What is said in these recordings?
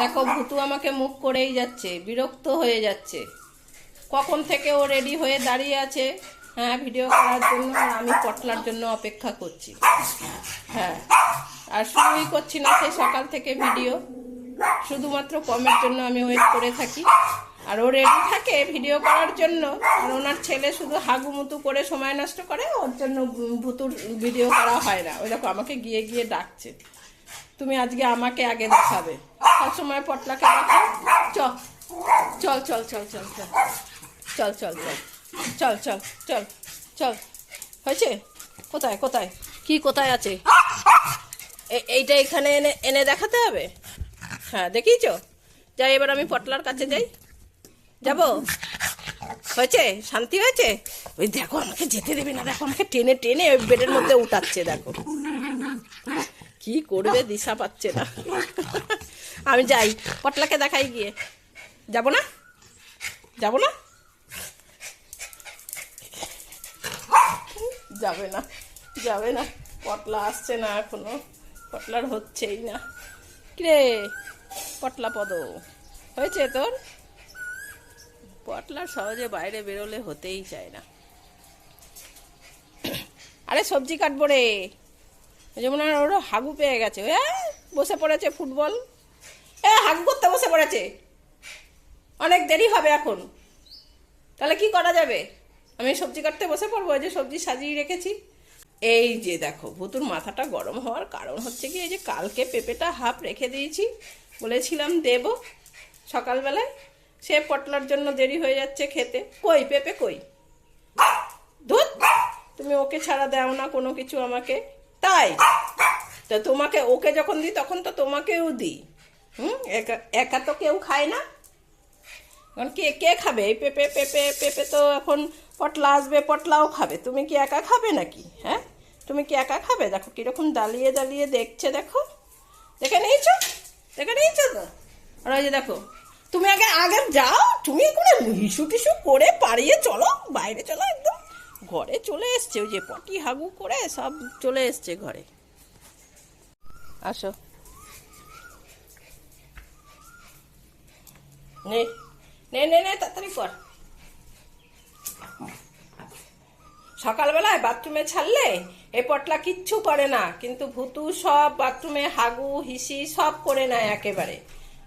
দেখো, ভুতু আমাকে মুখ করেই যাচ্ছে, বিরক্ত হয়ে যাচ্ছে। কখন থেকে ও রেডি হয়ে দাঁড়িয়ে আছে? হ্যাঁ ভিডিও করার জন্য আমি পটলার জন্য অপেক্ষা করছি। হ্যাঁ আর শুরুই করছি না সেই সকাল থেকে ভিডিও শুধুমাত্র কমের জন্য আমি ওয়েট করে থাকি। আর ও রেডি থাকে ভিডিও করার জন্য। আর ওনার ছেলে শুধু হাগুমুতু করে সময় নষ্ট করে, ওর জন্য ভুতুর ভিডিও করা হয় না। ওই দেখো, আমাকে গিয়ে গিয়ে ডাকছে। তুমি আজকে আমাকে আগে দেখাবে সবসময় পটলাকে দেখাও চল চল চল চল চল চল চল চল চল চল চল চল হয়েছে কোথায় কোথায় কি কোথায় আছে এইটা এখানে এনে এনে দেখাতে হবে হ্যাঁ দেখিয়েছ যাই এবার আমি পটলার কাছে যাই যাব হয়েছে শান্তি হয়েছে ওই দেখো আমাকে যেতে দেবে না দেখো আমাকে টেনে টেনে ওই বেডের মধ্যে উঠাচ্ছে দেখো কি করবে দিশা পাচ্ছে না। আমি যাই, পটলাকে দেখাই গিয়ে। যাব না? যাব না? যাবে না যাবে না। পটলা আসছে না এখনও। পটলার হচ্ছেই না। কিরে, পটলা পদ, হয়েছে তোর? পটলা সহজে বাইরে বেরোলে হতেই চায় না। আরে সবজি কাটবো রে। যেমন আর ওরও হাগু পেয়ে গেছে। এ, বসে পড়েছে ফুটবল। এ, হাগু করতে বসে পড়েছে। অনেক দেরি হবে এখন। তাহলে কি করা যাবে? আমি সবজি কাটতে বসে পড়ব যে সবজি সাজিয়ে রেখেছি। এই যে দেখো, ভুতুর মাথাটা গরম হওয়ার কারণ হচ্ছে কি, এই যে কালকে পেঁপেটা হাফ রেখে দিয়েছি। বলেছিলাম দেব সকালবেলায়। সে পটলার জন্য দেরি হয়ে যাচ্ছে খেতে। কই, পেঁপে কই? ধুত তুমি ওকে ছাড়া দাও না কোনো কিছু আমাকে। তাই? তা তোমাকে, ওকে যখন দিই, তখন তো তোমাকেও দিই। হুম? একা একা তো কেউ খায় না। এখন কে কে খাবে? এই পেঁপে পেঁপে পেঁপে তো এখন পটলা আসবে, পটলাও খাবে। তুমি কি একা খাবে নাকি? হ্যাঁ? তুমি কি একা খাবে? দেখো কীরকম দালিয়ে দালিয়ে দেখছে, দেখো। দেখে নিয়েছো? দেখে নিয়েছো তো? আর ওই যে দেখো, তুমি আগে আগে যাও, তুমি করে হিসু টিসু করে পাড়িয়ে চলো, বাইরে চলো একদম। ঘরে চলে এসছে, ওই যে পটি হাগু করে সব চলে এসছে ঘরে। আসো। নে নে নে নে, তাড়াতাড়ি কর। সকালবেলায় বাথরুমে ছাড়লে এ পটলা কিচ্ছু করে না, কিন্তু ভুতু সব বাথরুমে হাগু, হিসি সব করে নেয় একেবারে।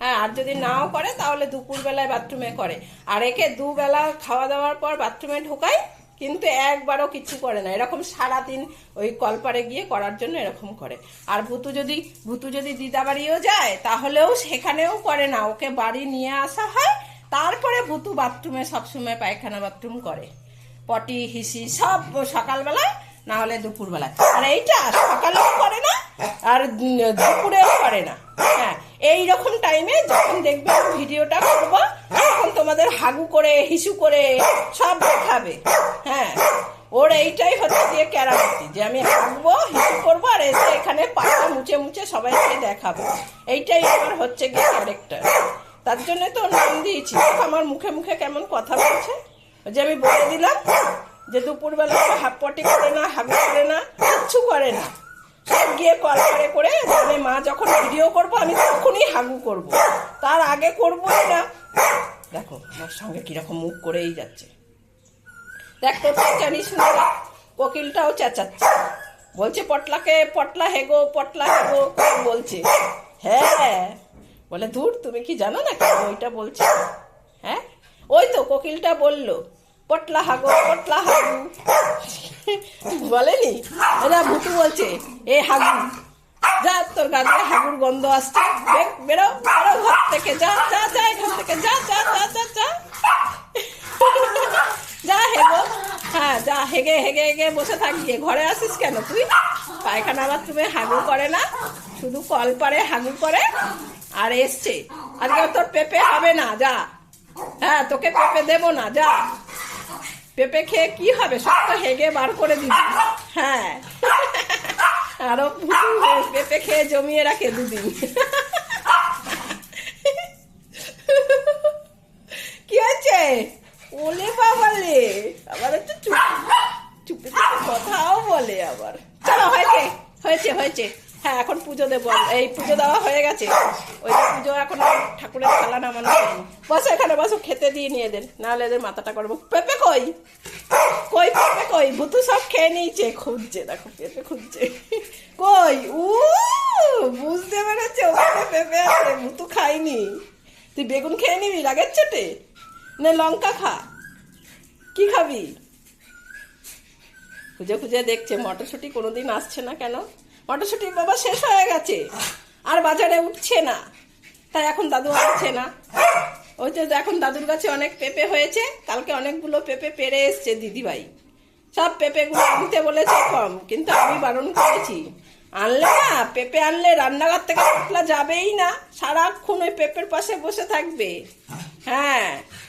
হ্যাঁ আর যদি নাও করে তাহলে দুপুরবেলায় বাথরুমে করে। আর একে দুবেলা খাওয়া দাওয়ার পর বাথরুমে ঢোকায় কিন্তু একবারও কিছু করে না। এরকম সারাদিন ওই কলপারে গিয়ে করার জন্য এরকম করে। আর ভুতু যদি ভুতু যদি দিদা বাড়িও যায়, তাহলেও সেখানেও করে না। ওকে বাড়ি নিয়ে আসা হয়, তারপরে ভুতু বাথরুমে সবসময় পায়খানা বাথরুম করে। পটি, হিসি, সব সকালবেলায় না হলে দুপুরবেলায় আর এইটা সকালেও করে না, আর দুপুরেও করে না। হ্যাঁ এই রকম টাইমে যখন দেখবে ভিডিওটা করব, তখন তোমাদের হাগু করে, হিসু করে সব দেখাবে। হ্যাঁ ওর এইটাই হচ্ছে দিয়ে ক্যারামতি, যে আমি হাগবো, হিসু করব, আর এসে এখানে পাটা মুছে মুছে সবাইকে দেখাবো। এইটাই আমার হচ্ছে গিয়ে ক্যারেক্টার তার জন্য তো নাম দিয়েছি। আমার মুখে মুখে কেমন কথা বলছে। যে আমি বলে দিলাম যে দুপুরবেলা হাফ পটি করে না, হাগু করে না, কিচ্ছু করে না। গিয়ে কল করে করে জানে মা যখন ভিডিও করব, আমি তখনই হাগু করব। তার আগে করবই না দেখো, আমার সঙ্গে কীরকম মুখ করেই যাচ্ছে। দেখ কোথায় জানি শুনে কোকিলটাও চেঁচাচ্ছে। বলছে, পটলাকে, পটলা হেগো পটলা হেগো বলছে। হ্যাঁ। বলে দূর তুমি কি জানো না কেন ওইটা বলছে। হ্যাঁ? ওই তো, কোকিলটা বলল। পটলা হাগো, পটলা হাগু। বলেনি? এরা ভুতু বলছে, এ হাগু, যা তোর গাছে হাগুর গন্ধ আসছে। বে- বেরো বেরো ঘর থেকে, যা যা যা এখান থেকে, যা যা যা যা যা। যা হেগো হ্যাঁ যা, হেগে হেগে হেগে বসে থাকবি ঘরে আসিস কেন তুই? পায়খানা বাথরুমে হাগু করে না, শুধু কল পারে হাগু করে, আর এসছে। আজকে তোর পেঁপে হবে না, যা। হ্যাঁ তোকে পেঁপে দেবো না, যা। পেঁপে খেয়ে কি হবে? সব তো হেগে বার করে দিবি। হ্যাঁ। আরও পেঁপে খেয়ে জমিয়ে রাখে দুদিন। কি হয়েছে? ওলে বাবালে আবার একটু চুপ চুপে চুপে কথাও বলে আবার। চলো, হয়েছে হয়েছে হয়েছে। হ্যাঁ এখন পুজো দেবো এই পুজো দেওয়া হয়ে গেছে। ওই যে পুজো এখন ঠাকুরের থালা নামানো বসো এখানে, বসো, খেতে দিয়ে নিয়ে দেন নাহলে এদের মাথাটা করব পেঁপে কই? কই পেঁপে কই? ভুতু সব খেয়ে নিয়েছে। খুঁজছে, দেখো, পেঁপে খুঁজছে। কই? উ, বুঝতে পেরেছে? ওখানে পেঁপে আছে, ভুতু খাইনি তুই বেগুন খেয়ে নিবি, রাগের চোটে? না, লঙ্কা খা। কি খাবি? খুঁজে খুঁজে দেখছে, মটরশুঁটি কোনোদিন আসছে না কেন? মটরশুঁটি বাবা শেষ হয়ে গেছে। আর বাজারে উঠছে না। তাই এখন দাদু আসছে না। ওই তো এখন দাদুর কাছে অনেক পেঁপে হয়েছে। কালকে অনেকগুলো পেঁপে পেরে এসছে দিদিভাই। সব পেঁপেগুলো আনতে বলেছে কম, কিন্তু আমি বারণ করেছি। আনলে না, পেঁপে আনলে রান্নাঘর থেকে পটলা যাবেই না। সারাক্ষণ ওই পেঁপের পাশে বসে থাকবে। হ্যাঁ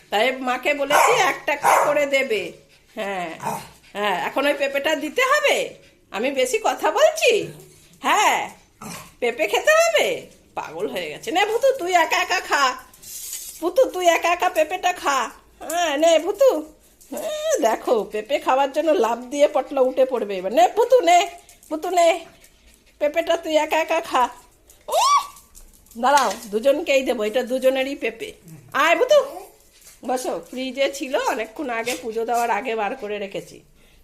তাই মাকে বলেছি একটা একটা করে দেবে। হ্যাঁ হ্যাঁ এখন ওই পেঁপেটা দিতে হবে? আমি বেশি কথা বলছি? হ্যাঁ পেঁপে খেতে হবে? পাগল হয়ে গেছে। নে ভুতু তুই একা একা খা। পুতু তুই একা একা পেঁপেটা খা। হ্যাঁ নে ভুতু। হ্যাঁ, দেখো পেঁপে খাওয়ার জন্য লাভ দিয়ে পটলা উঠে পড়বে। এবার নে পুতু নে পুতু নে। পেঁপেটা তুই একা একা খা! দাঁড়াও দুজনকেই দেবো। এটা দুজনেরই পেঁপে। আয় বুতু বসো ফ্রিজে ছিল অনেকক্ষণ আগে পুজো দেওয়ার আগে বার করে রেখেছি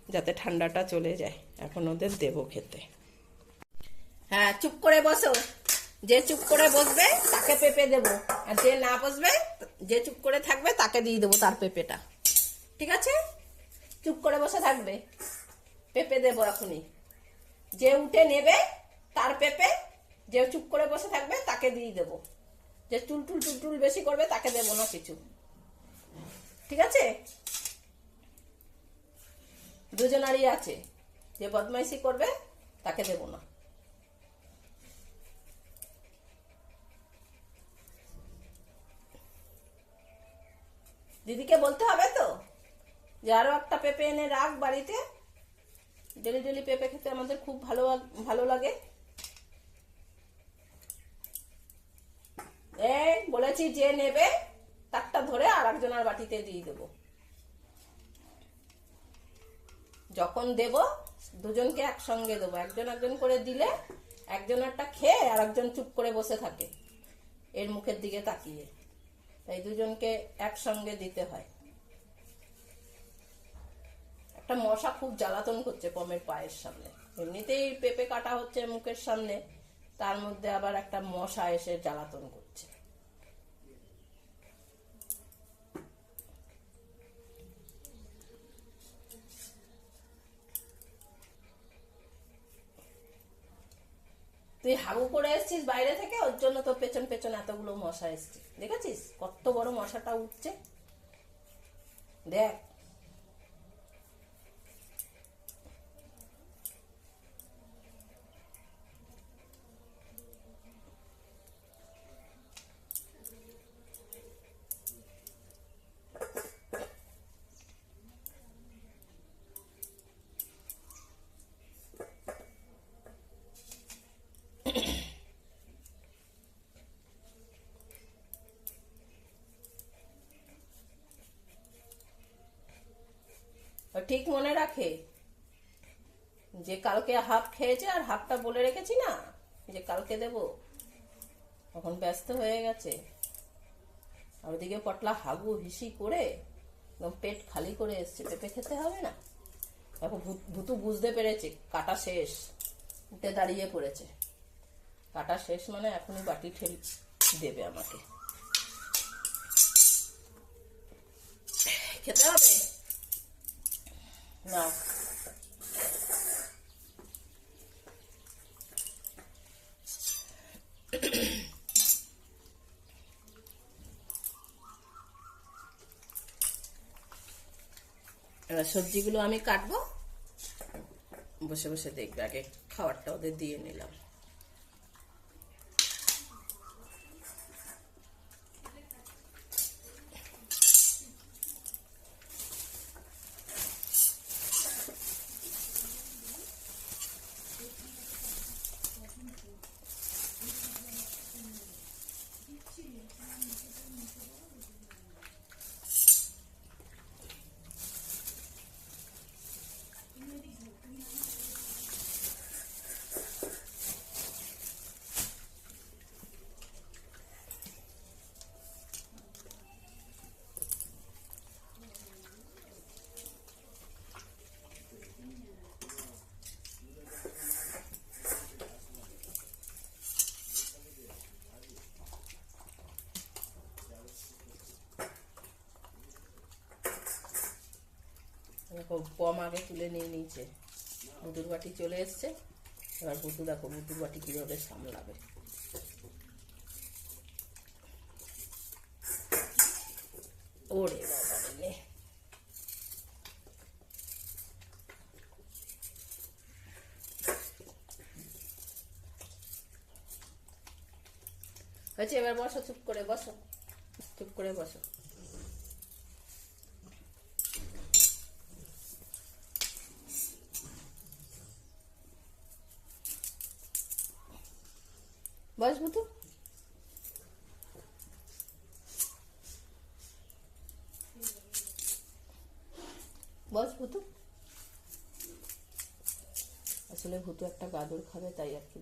যাতে ঠান্ডাটা চলে যায়। এখন ওদের দেবো খেতে। হ্যাঁ চুপ করে বসো। যে চুপ করে বসবে, তাকে পেঁপে দেবো। আর যে না বসবে, যে চুপ করে থাকবে, তাকে দিয়ে দেবো তার পেঁপেটা। ঠিক আছে? চুপ করে বসে থাকবে। পেঁপে দেবো এখনই। যে উঠে নেবে, তার পেঁপে, যে চুপ করে বসে থাকবে, তাকে দিয়ে দেবো। যে টুল টুল টুল টুল বেশি করবে, তাকে দেবো না কিছু। ঠিক আছে? দুজনারই আছে। যে বদমাইশি করবে, তাকে দেবো না। দিদিকে বলতে হবে তো? যে আরও একটা পেঁপে এনে রাখ বাড়িতে। ডেলি ডেলি পেঁপে খেতে আমাদের খুব ভালো ভালো লাগে। এই বলেছি যে নেবে, তারটা ধরে আর একজনের বাটিতে দিয়ে দেবো। যখন দেব, দুজনকে একসঙ্গে দেবো। একজন একজন করে দিলে একজনেরটা খেয়ে আর একজন চুপ করে বসে থাকে। এর মুখের দিকে তাকিয়ে। তাই দুজনকে একসঙ্গে দিতে হয়। একটা মশা খুব জ্বালাতন করছে পমের পায়ের সামনে। এমনিতেই পেঁপে কাটা হচ্ছে মুখের সামনে, তার মধ্যে আবার একটা মশা এসে জ্বালাতন করছে। তুই হাগু করে এসছিস বাইরে থেকে, ওর জন্য তোর পেছন পেছন এতগুলো মশা এসছে। দেখেছিস? কত বড় মশাটা উঠছে। দেখ। ঠিক মনে রাখে? যে কালকে হাফ খেয়েছে আর হাফটা বলে রেখেছি না? যে কালকে দেব। তখন ব্যস্ত হয়ে গেছে। আর ওদিকে পটলা হাগু হিসি করে একদম পেট খালি করে এসছে। পেঁপে খেতে হবে না? এখন ভুতু বুঝতে পেরেছে, কাটা শেষ। উঠে দাঁড়িয়ে পড়েছে। কাটা শেষ মানে এখনই বাটি ঠেল দেবে আমাকে। খেতে হবে? না এবার সবজিগুলো আমি কাটবো। বসে বসে দেখবে আগে খাবারটা ওদের দিয়ে নিলাম। পম আগে তুলে নিয়ে নিয়েছে। বুদুর বাটি চলে এসছে। এবার বুদু দেখো বুদুর বাটি কীভাবে সামলাবে। ওরে হয়েছে, এবার বসো, চুপ করে বসো। চুপ করে বসো। বসবো তো বয়স তো আসলে হুতু একটা গাদর খাবে তাই আর কি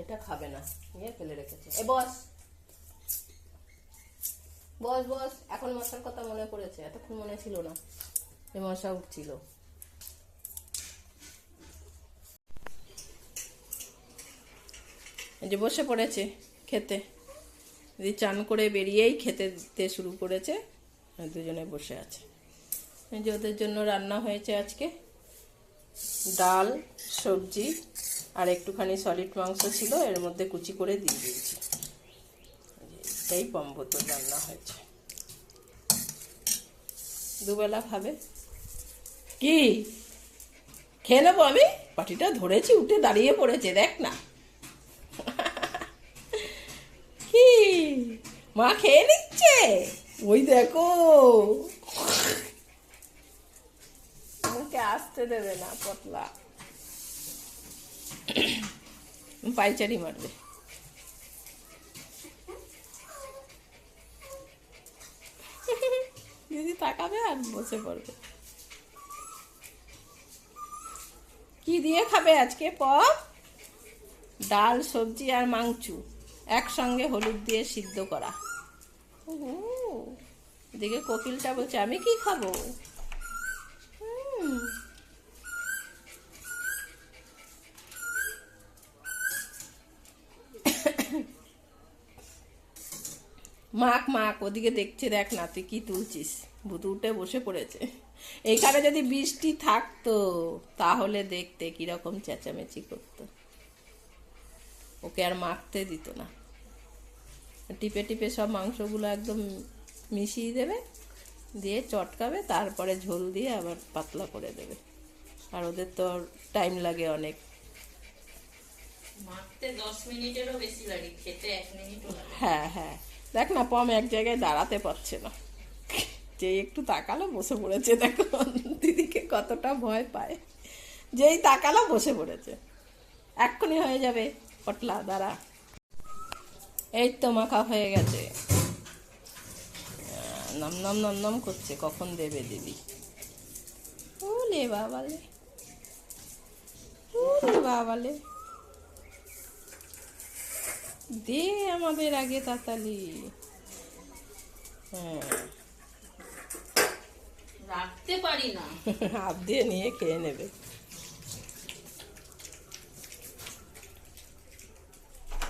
এটা খাবে না। নিয়ে ফেলে রেখেছে। এ, বস। বস বস। এখন মশার কথা মনে পড়েছে। এতক্ষণ মনে ছিল না যে মশা উঠছিল। যে বসে পড়েছে খেতে। যদি চান করে বেরিয়েই খেতে দিতে শুরু করেছে। দুজনে বসে আছে। যে ওদের জন্য রান্না হয়েছে আজকে। ডাল, সবজি আর একটুখানি সলিড মাংস ছিল, এর মধ্যে কুচি করে দিয়ে দিয়েছি। এই পম্বতর রান্না হয়েছে। দুবেলা খাবে? কি? খেয়ে নেব আমি? পাটিটা ধরেছি, উঠে দাঁড়িয়ে পড়েছে, দেখ না। কি? মা খেয়ে নিচ্ছে? ওই দেখো। আমাকে আসতে দেবে না পতলা পাইচারি মারবে। যদি তাকাবে আর বসে পড়বে। কি দিয়ে খাবে আজকে পপ? ডাল, সবজি আর মাংচু একসঙ্গে হলুদ দিয়ে সিদ্ধ করা। ও এদিকে কোকিলটা বলছে, আমি কি খাব হুম মাক মাক ওদিকে দেখছে দেখ না তুই কি তুলছিস? ভুতু উঠে বসে পড়েছে। এইখানে যদি বৃষ্টি থাকতো তাহলে দেখতে কীরকম চেঁচামেচি করতো। ওকে আর মাখতে দিত না। টিপে টিপে সব মাংসগুলো একদম মিশিয়ে দেবে দিয়ে চটকাবে তারপরে ঝোল দিয়ে আবার পাতলা করে দেবে। আর ওদের তো টাইম লাগে অনেক। মাখতে দশ মিনিটেরও বেশি লাগে খেতে এক মিনিটও লাগে। হ্যাঁ হ্যাঁ। দেখ না পম এক জায়গায় দাঁড়াতে পারছে না। যে একটু তাকালো, বসে পড়েছে। দেখো, দিদিকে কতটা ভয় পায়। যেই তাকালো, বসে পড়েছে। এক্ষুনি হয়ে যাবে। পটলা, দাঁড়া। এই তো, মাখা হয়ে গেছে। নম নম নম নম করছে। কখন দেবে দিদি? ও ওলে বাবালে। ওলে বাবালে। দে আমাদের আগে তাতালি। হ্যাঁ। রাখতে পারি না। হাত দিয়ে নিয়ে খেয়ে নেবে।